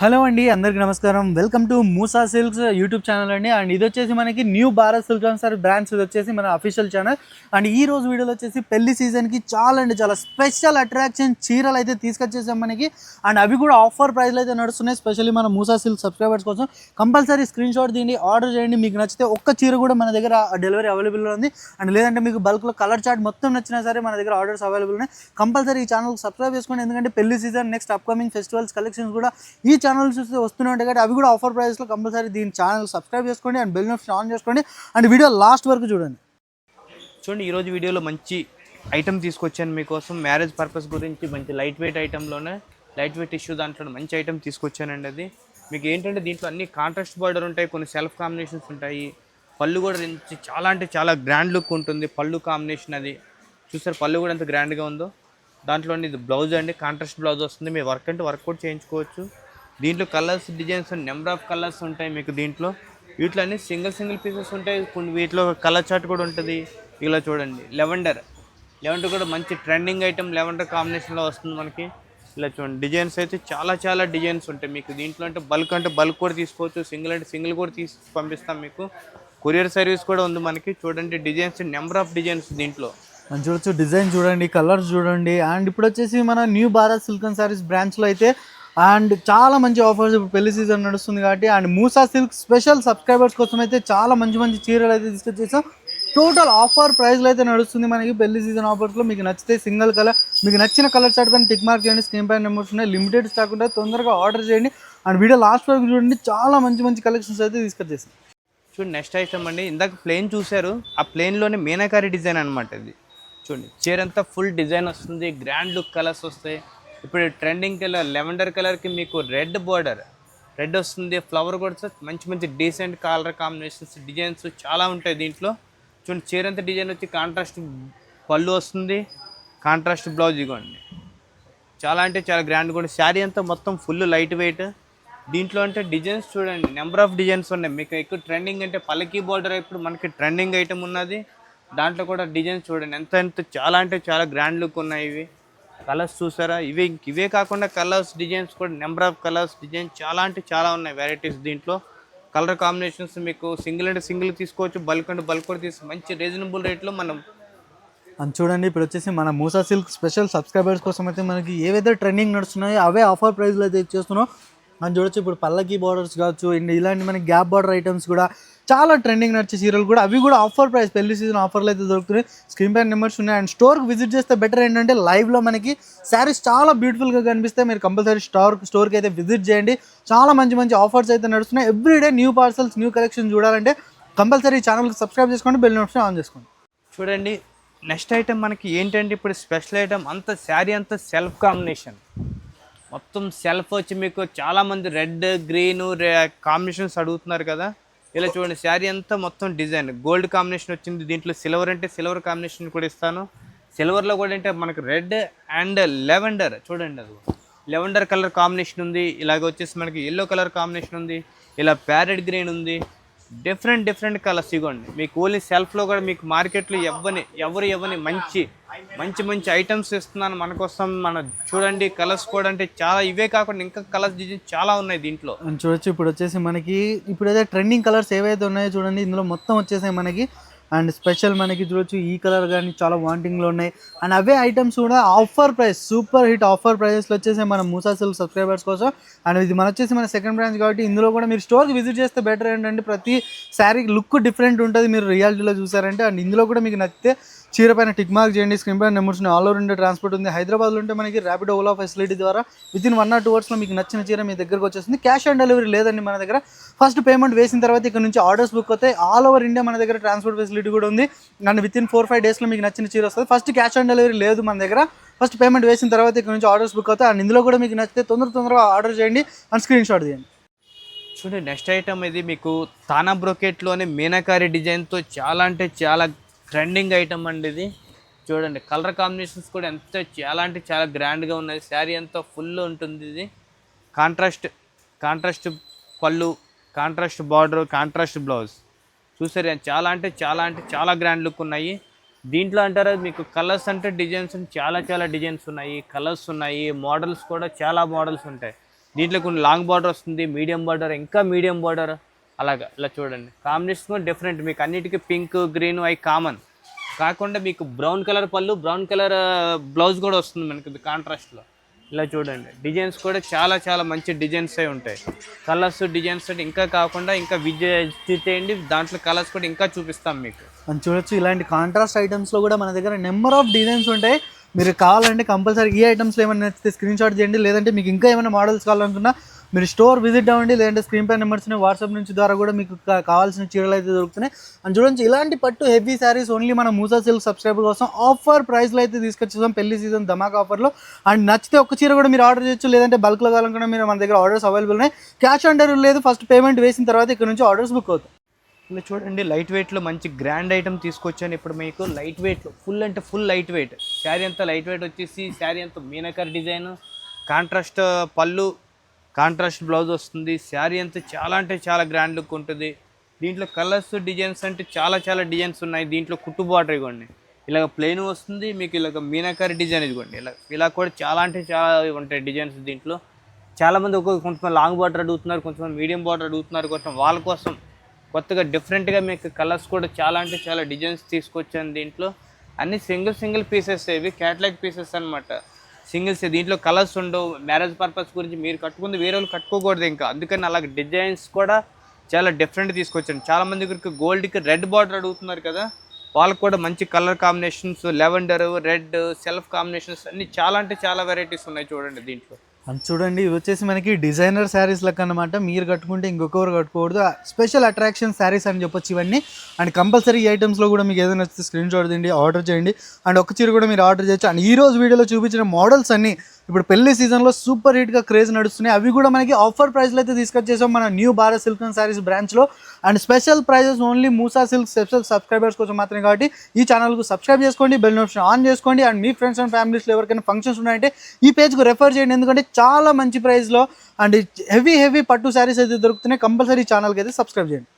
Hello అండి అందరికీ నమస్కారం. Welcome to Moosa silks YouTube channel అండి. అండ్ ఇది వచ్చేసి మనకి new Bharat silk and sir brands ఇది వచ్చేసి మన అఫీషియల్ ఛానల్. అండ్ ఈ రోజు వీడియోలో వచ్చేసి పెళ్ళి సీజన్కి చాలా అండి చాలా స్పెషల్ అట్రాక్షన్ చీరలు అయితే తీసుకొచ్చేసాం మనకి. అండ్ అవి కూడా ఆఫర్ ప్రైస్లో అయితే నడుస్తున్నాయి స్పెషల్లీ మన మూసా సిల్క్ సబ్స్క్రైబర్స్ కోసం. కంపల్సరీ స్క్రీన్ షాట్ తీయండి ఆర్డర్ చేయండి. మీకు నచ్చితే ఒక్క చీర కూడా మన దగ్గర డెలివరీ అవైలబుల్ ఉంది. అండ్ లేదంటే మీకు బల్క్లో కలర్ చార్ట్ మొత్తం నచ్చినా సరే మన దగ్గర ఆర్డర్స్ అవైలబుల్ ఉన్నాయి. కంపల్సరీ ఈ ఛానల్ సబ్స్క్రైబ్ చేసుకోండి. ఎందుకంటే పెళ్ళి season next upcoming festivals collections కూడా ఈ ఛానల్ చూస్తే వస్తూనే ఉంటాయి కాబట్టి అవి కూడా ఆఫర్ ప్రైస్లో కంపల్సరీ దీని ఛానల్ సబ్స్క్రైబ్ చేసుకోండి అండ్ బెల్ నోట్స్ ఆన్ చేసుకోండి. అండ్ వీడియో లాస్ట్ వరకు చూడండి. చూడండి ఈరోజు వీడియోలో మంచి ఐటమ్ తీసుకొచ్చాను మీకోసం. మ్యారేజ్ పర్పస్ గురించి మంచి లైట్ వెయిట్ ఐటెంలోనే లైట్ వెయిట్ ఇష్యూ దాంట్లో మంచి ఐటమ్ తీసుకొచ్చానండి అది. మీకు ఏంటంటే దీంట్లో అన్ని కాంట్రాస్ట్ బార్డర్ ఉంటాయి కొన్ని సెల్ఫ్ కాంబినేషన్స్ ఉంటాయి. పళ్ళు కూడా మంచి చాలా అంటే చాలా గ్రాండ్ లుక్ ఉంటుంది పళ్ళు కాంబినేషన్ అది. చూసారు పళ్ళు కూడా ఎంత గ్రాండ్గా ఉందో. దాంట్లో ఇది బ్లౌజ్ అండి కాంట్రాస్ట్ బ్లౌజ్ వస్తుంది. మీరు వర్క్ అంటే వర్క్ కూడా చేయించుకోవచ్చు. దీంట్లో colours designs number of colours ఉంటాయి మీకు దీంట్లో. వీటిలో అన్ని సింగిల్ సింగిల్ పీసెస్ ఉంటాయి. కొన్ని వీటిలో కలర్ చార్ట్ కూడా ఉంటుంది. ఇలా చూడండి. లెవెండర్. లెవెండర్ కూడా మంచి ట్రెండింగ్ ఐటమ్. లెవెండర్ కాంబినేషన్లో వస్తుంది మనకి. ఇలా చూడండి. డిజైన్స్ అయితే చాలా చాలా డిజైన్స్ ఉంటాయి మీకు దీంట్లో. అంటే బల్క్ అంటే బల్క్ కూడా తీసుకోవచ్చు. సింగిల్ అంటే సింగిల్ కూడా తీసి పంపిస్తాం మీకు. కొరియర్ సర్వీస్ కూడా ఉంది మనకి. చూడండి. డిజైన్స్ నెంబర్ ఆఫ్ డిజైన్స్ దీంట్లో. మనం చూడొచ్చు డిజైన్ చూడండి కలర్స్ చూడండి. అండ్ ఇప్పుడు వచ్చేసి మన న్యూ భారత్ సిల్కన్ సారీస్ బ్రాంచ్లో అయితే అండ్ చాలా మంచి ఆఫర్స్ ఇప్పుడు పెళ్ళి సీజన్ నడుస్తుంది కాబట్టి and Moosa silk special subscribers కోసం అయితే చాలా మంచి మంచి చీరలు అయితే తీసుకొచ్చేసాం టోటల్ ఆఫర్ ప్రైస్లో అయితే నడుస్తుంది మనకి పెళ్ళి సీజన్ ఆఫర్స్లో మీకు నచ్చితే సింగిల్ కలర్ మీకు నచ్చిన కలర్ చార్ట్ పైన టిక్ మార్క్ చేయండి స్క్రీన్ పైన నెంబర్స్ ఉన్నాయి లిమిటెడ్ స్టాక్ ఉంటుంది తొందరగా ఆర్డర్ చేయండి. అండ్ వీడియో లాస్ట్ వరకు చూడండి చాలా మంచి మంచి కలెక్షన్స్ అయితే తీసుకొచ్చేసాం. చూడండి నెక్స్ట్ ఐటమ్ అండి. ఇందాక ప్లేన్ చూశారు ఆ ప్లేన్లోనే మీనాకారి డిజైన్ అనమాట ఇది. చూడండి చీర అంతా ఫుల్ డిజైన్ వస్తుంది గ్రాండ్ లుక్ కలర్స్ వస్తాయి. ఇప్పుడు ట్రెండింగ్ కలర్ లెవెండర్ కలర్కి మీకు రెడ్ బార్డర్ రెడ్ వస్తుంది ఫ్లవర్ కూడా మంచి మంచి డీసెంట్ కలర్ కాంబినేషన్స్ డిజైన్స్ చాలా ఉంటాయి దీంట్లో. చూడండి చీరంత డిజైన్ వచ్చి కాంట్రాస్ట్ పళ్ళు వస్తుంది కాంట్రాస్ట్ బ్లౌజ్ ఇవ్వండి చాలా అంటే చాలా గ్రాండ్ కూడా. శారీ అంతా మొత్తం ఫుల్ లైట్ వెయిట్ దీంట్లో అంటే డిజైన్స్ చూడండి నెంబర్ ఆఫ్ డిజైన్స్ ఉన్నాయి. మీకు ఎక్కువ ట్రెండింగ్ అంటే పల్లకీ బోర్డర్ ఇప్పుడు మనకి ట్రెండింగ్ ఐటమ్ ఉన్నది. దాంట్లో కూడా డిజైన్స్ చూడండి ఎంత ఎంత చాలా అంటే చాలా గ్రాండ్ లుక్ ఉన్నాయి ఇవి. కలర్స్ చూసారా? ఇవే ఇవే కాకుండా కలర్స్ డిజైన్స్ కూడా నెంబర్ ఆఫ్ కలర్స్ డిజైన్స్ చాలా అంటే చాలా ఉన్నాయి వెరైటీస్ దీంట్లో. కలర్ కాంబినేషన్స్ మీకు సింగిల్ అంటే సింగిల్ తీసుకోవచ్చు బల్క్ అంటే బల్క్ కూడా తీసుకో మంచి రీజనబుల్ రేట్లో మనం అని చూడండి ఇప్పుడు వచ్చేసి మన మూసా సిల్క్ స్పెషల్ సబ్స్క్రైబర్స్ కోసం అయితే మనకి ఏవైతే ట్రెండింగ్ నడుస్తున్నాయో అవే ఆఫర్ ప్రైస్లో అయితే ఇచ్చేస్తున్నాం. మనం చూడొచ్చు ఇప్పుడు పల్లకి బార్డర్స్ కావచ్చు అండ్ ఇలాంటి మనకి గ్యాప్ బార్డర్ ఐటమ్స్ కూడా చాలా ట్రెండింగ్ నడిచే సీరియల్ కూడా. అవి కూడా ఆఫర్ ప్రైస్ పెళ్ళి సీజన్ ఆఫర్లు అయితే దొరుకుతున్నాయి. స్క్రీన్ పైన నెంబర్స్ ఉన్నాయి. అండ్ స్టోర్కి విజిట్ చేస్తే బెటర్ ఏంటంటే లైవ్లో మనకి శారీస్ చాలా బ్యూటిఫుల్గా కనిపిస్తాయి. మీరు కంపల్సరీ స్టోర్ స్టోర్కి అయితే విజిట్ చేయండి. చాలా మంచి మంచి ఆఫర్స్ అయితే నడుస్తున్నాయి. Everyday new parcels new collection చూడాలంటే కంపల్సరీ ఛానల్కి సబ్స్క్రైబ్ చేసుకోండి. బెల్ నోటిఫికేషన్ ఆన్ చేసుకోండి. చూడండి నెక్స్ట్ ఐటమ్ మనకి ఏంటంటే ఇప్పుడు స్పెషల్ ఐటెం అంత శారీ అంతా సెల్ఫ్ కాంబినేషన్ మొత్తం సెల్ఫ్ వచ్చి మీకు చాలామంది రెడ్ గ్రీన్ కాంబినేషన్స్ అడుగుతున్నారు కదా. ఇలా చూడండి శారీ అంతా మొత్తం డిజైన్. గోల్డ్ కాంబినేషన్ వచ్చింది దీంట్లో సిల్వర్ అంటే సిల్వర్ కాంబినేషన్ కూడా ఇస్తాను. సిల్వర్లో కూడా అంటే మనకు రెడ్ అండ్ లెవెండర్. చూడండి అది. లెవెండర్ కలర్ కాంబినేషన్ ఉంది ఇలాగ వచ్చేసి మనకి ఎల్లో కలర్ కాంబినేషన్ ఉంది ఇలా ప్యారెట్ గ్రీన్ ఉంది. డిఫరెంట్ డిఫరెంట్ కలర్స్ ఇవ్వండి మీకు ఓన్లీ సెల్ఫ్లో కూడా మీకు మార్కెట్లో ఇవ్వని ఎవరు ఇవ్వని మంచి మంచి మంచి ఐటమ్స్ ఇస్తున్నాను మన కోసం మన చూడండి కలర్స్ కూడా అంటే చాలా ఇవే కాకుండా ఇంకా కలర్స్ డిజైన్ చాలా ఉన్నాయి దీంట్లో. చూడొచ్చు ఇప్పుడు వచ్చేసి మనకి ఇప్పుడైతే ట్రెండింగ్ కలర్స్ ఏవైతే ఉన్నాయో చూడండి ఇందులో మొత్తం వచ్చేసాయి మనకి అండ్ స్పెషల్ మనకి చూడొచ్చు ఈ కలర్ కానీ చాలా వాంటింగ్లో ఉన్నాయి. అండ్ అవే ఐటమ్స్ కూడా offer price super hit offer ప్రైజెస్లో వచ్చేసి మన మూసా సబ్స్క్రైబర్స్ కోసం. అండ్ ఇది మన వచ్చేసి మన సెకండ్ బ్రాంచ్ కాబట్టి ఇందులో కూడా మీరు స్టోర్కి విజిట్ చేస్తే బెటర్ ఏంటంటే ప్రతి శారీ లుక్ డిఫరెంట్ ఉంటుంది. మీరు రియాలిటీలో చూసారంటే అండ్ ఇందులో కూడా మీకు నచ్చితే చీర పైన టిక్ మార్క్ చేయండి స్క్రీన్ పైన numbers all over India transport ఉంది. హైదరాబాద్లో ఉంటే మనకి ర్యాపిడ్ ఓలా ఫెసిలిటీ ద్వారా within one or two అవర్స్లో మీకు నచ్చిన చీర మీ దగ్గరకు వచ్చేస్తుంది. క్యాష్ ఆన్ డెలివరీ లేదండి మన దగ్గర. ఫస్ట్ పేమెంట్ వేసిన తర్వాత ఇక్కడ నుంచి ఆర్డర్స్ బుక్ అవుతాయి. ఆల్ ఓవర్ ఇండియా మన దగ్గర ట్రాన్స్పోర్ట్ ఫెసిలిటీ కూడా ఉంది. And within four five డేస్లో మీకు నచ్చిన చీర వస్తుంది. ఫస్ట్ క్యాష్ ఆన్ డెలివరీ లేదు మన దగ్గర. ఫస్ట్ పేమెంట్ వేసిన తర్వాత ఇక్కడ నుంచి ఆర్డర్స్ బుక్ అవుతాయి. అండ్ ఇందులో కూడా మీకు నచ్చితే తొందర తొందరగా ఆర్డర్ చేయండి. అండ్ స్క్రీన్ షాట్ తీయండి. చూడండి నెక్స్ట్ ఐటమ్ ఇది మీకు తానా బ్రోకెట్లోనే మీనాకారి డిజైన్తో చాలా అంటే చాలా ట్రెండింగ్ ఐటమ్ అండి ఇది. చూడండి కలర్ కాంబినేషన్స్ కూడా ఎంత చాలా అంటే చాలా గ్రాండ్గా ఉన్నాయి. శారీ అంతా ఫుల్ ఉంటుంది ఇది. కాంట్రాస్ట్ కాంట్రాస్ట్ పళ్ళు కాంట్రాస్ట్ బార్డర్ కాంట్రాస్ట్ బ్లౌజ్. చూసారు చాలా అంటే చాలా అంటే చాలా గ్రాండ్ లుక్ ఉన్నాయి. దీంట్లో అంటారు మీకు కలర్స్ అంటే డిజైన్స్ చాలా చాలా డిజైన్స్ ఉన్నాయి కలర్స్ ఉన్నాయి మోడల్స్ కూడా చాలా మోడల్స్ ఉంటాయి. దీంట్లో కొన్ని లాంగ్ బార్డర్ వస్తుంది మీడియం బార్డర్ ఇంకా మీడియం బార్డర్ అలాగా ఇలా చూడండి. కాంబినేషన్ కూడా డిఫరెంట్ మీకు అన్నిటికీ పింక్ గ్రీన్ అవి కామన్ కాకుండా మీకు బ్రౌన్ కలర్ పళ్ళు బ్రౌన్ కలర్ బ్లౌజ్ కూడా వస్తుంది మనకి కాంట్రాస్ట్లో ఇలా చూడండి. డిజైన్స్ కూడా చాలా చాలా మంచి డిజైన్స్ అయి ఉంటాయి. కలర్స్ డిజైన్స్ ఇంకా కాకుండా ఇంకా విజిట్ చేయండి దాంట్లో కలర్స్ కూడా ఇంకా చూపిస్తాం మీకు. మనం చూడొచ్చు ఇలాంటి కాంట్రాస్ట్ ఐటమ్స్లో కూడా మన దగ్గర నెంబర్ ఆఫ్ డిజైన్స్ ఉంటాయి. మీరు కావాలంటే కంపల్సరీ ఈ ఐటమ్స్లో ఏమైనా నచ్చితే స్క్రీన్ షాట్ చేయండి. లేదంటే మీకు ఇంకా ఏమైనా మోడల్స్ కావాలనుకున్నా మీరు స్టోర్ విజిట్ అవ్వండి లేదంటే స్క్రీన్ పై నెంబర్స్ని వాట్సాప్ నుంచి ద్వారా కూడా మీకు కావాల్సిన చీరలు అయితే దొరుకుతున్నాయి. అండ్ చూడండి ఇలాంటి పట్టు హెవీ శారీస్ ఓన్లీ మన మూసా సిల్క్ సబ్స్క్రైబర్ కోసం ఆఫర్ ప్రైస్లో అయితే తీసుకొచ్చేసాం పెళ్ళి సీజన్ ధమాక్ ఆఫర్లో. అండ్ నచ్చితే ఒక్క చీర కూడా మీరు ఆర్డర్ చేయొచ్చు లేదంటే బల్క్లో కావాలనుకున్నా మీరు మన దగ్గర ఆర్డర్స్ అవైలబుల్ ఉన్నాయి. క్యాష్ ఆన్ డెలివరీ లేదు ఫస్ట్ పేమెంట్ వేసిన తర్వాత ఇక్కడ నుంచి ఆర్డర్స్ బుక్ అవుతాయి. ఇలా చూడండి లైట్ వెయిట్లో మంచి గ్రాండ్ ఐటమ్ తీసుకొచ్చాను ఇప్పుడు మీకు. లైట్ వెయిట్లో ఫుల్ అంటే ఫుల్ లైట్ వెయిట్ శారీ అంతా లైట్ వెయిట్ వచ్చేసి శారీ అంతా మీనకర్ డిజైన్. కాంట్రాస్ట్ పళ్ళు కాంట్రాస్ట్ బ్లౌజ్ వస్తుంది శారీ అంతా చాలా అంటే చాలా గ్రాండ్ లుక్ ఉంటుంది. దీంట్లో కలర్స్ డిజైన్స్ అంటే చాలా చాలా డిజైన్స్ ఉన్నాయి. దీంట్లో కుట్టు బార్డర్ ఇవ్వండి ఇలాగ ప్లెయిన్ వస్తుంది మీకు ఇలాగ మీనాకారి డిజైన్ ఇదిగోండి ఇలా ఇలా కూడా చాలా అంటే చాలా ఉంటాయి డిజైన్స్ దీంట్లో. చాలామంది ఒక ఒక్కొక్క కొంతమంది లాంగ్ బార్డర్ అడుగుతున్నారు కొంతమంది మీడియం బార్డర్ అడుగుతున్నారు కొంచెం వాళ్ళ కోసం కొత్తగా డిఫరెంట్గా మీకు కలర్స్ కూడా చాలా అంటే చాలా డిజైన్స్ తీసుకొచ్చాను దీంట్లో. అన్ని సింగిల్ సింగిల్ పీసెస్ ఇవి క్యాటలాగ్ పీసెస్ అన్నమాట. సింగిల్స్ దీంట్లో కలర్స్ ఉండవు. మ్యారేజ్ పర్పస్ గురించి మీరు కట్టుకుంది వేరే వాళ్ళు కట్టుకోకూడదు ఇంకా. అందుకని అలాగే డిజైన్స్ కూడా చాలా డిఫరెంట్ తీసుకొచ్చాను చాలా మంది దగ్గరికి గోల్డ్కి రెడ్ బార్డర్ అడుగుతున్నారు కదా. వాళ్ళకి కూడా మంచి colour combinations lavender red self combinations అన్ని చాలా అంటే చాలా వెరైటీస్ ఉన్నాయి చూడండి దీంట్లో. అండ్ చూడండి ఇవి వచ్చేసి మనకి డిజైనర్ శారీస్ లెక్క అనమాట మీరు కట్టుకుంటే ఇంకొకరు కట్టుకోకూడదు. స్పెషల్ అట్రాక్షన్ శారీస్ అని చెప్పొచ్చు ఇవన్నీ. అండ్ కంపల్సరీ ఈ ఐటమ్స్లో కూడా మీకు ఏదైనా వస్తే స్క్రీన్ షాట్ తిండి ఆర్డర్ చేయండి. అండ్ ఒక చీర కూడా మీరు ఆర్డర్ చేయొచ్చు. అండ్ ఈ రోజు వీడియోలో చూపించిన మోడల్స్ అన్ని ఇప్పుడు పెళ్ళి సీజన్లో సూపర్ హిట్గా క్రేజ్ నడుస్తున్నాయి. అవి కూడా మనకి ఆఫర్ ప్రైస్లో అయితే తీసుకొచ్చేసాం మన new Bharat silk and saris బ్రాంచ్లో and special prices only Musa silk special subscribers కోసం మాత్రమే కాబట్టి ఈ ఛానల్కు సబ్స్క్రైబ్ చేసుకోండి బెల్ నోటిఫికేషన్ ఆన్ చేసుకోండి. అండ్ మీ ఫ్రెండ్స్ అండ్ ఫ్యామిలీస్లో ఎవరికైనా ఫంక్షన్స్ ఉన్నాయంటే ఈ పేజ్కు రెఫర్ చేయండి. ఎందుకంటే చాలా మంచి ప్రైస్లో అండ్ హెవీ హెవీ పట్టు శారీస్ అయితే దొరుకుతున్నాయి. కంపల్సరీ ఛానల్కి అయితే సబ్స్క్రైబ్ చేయండి.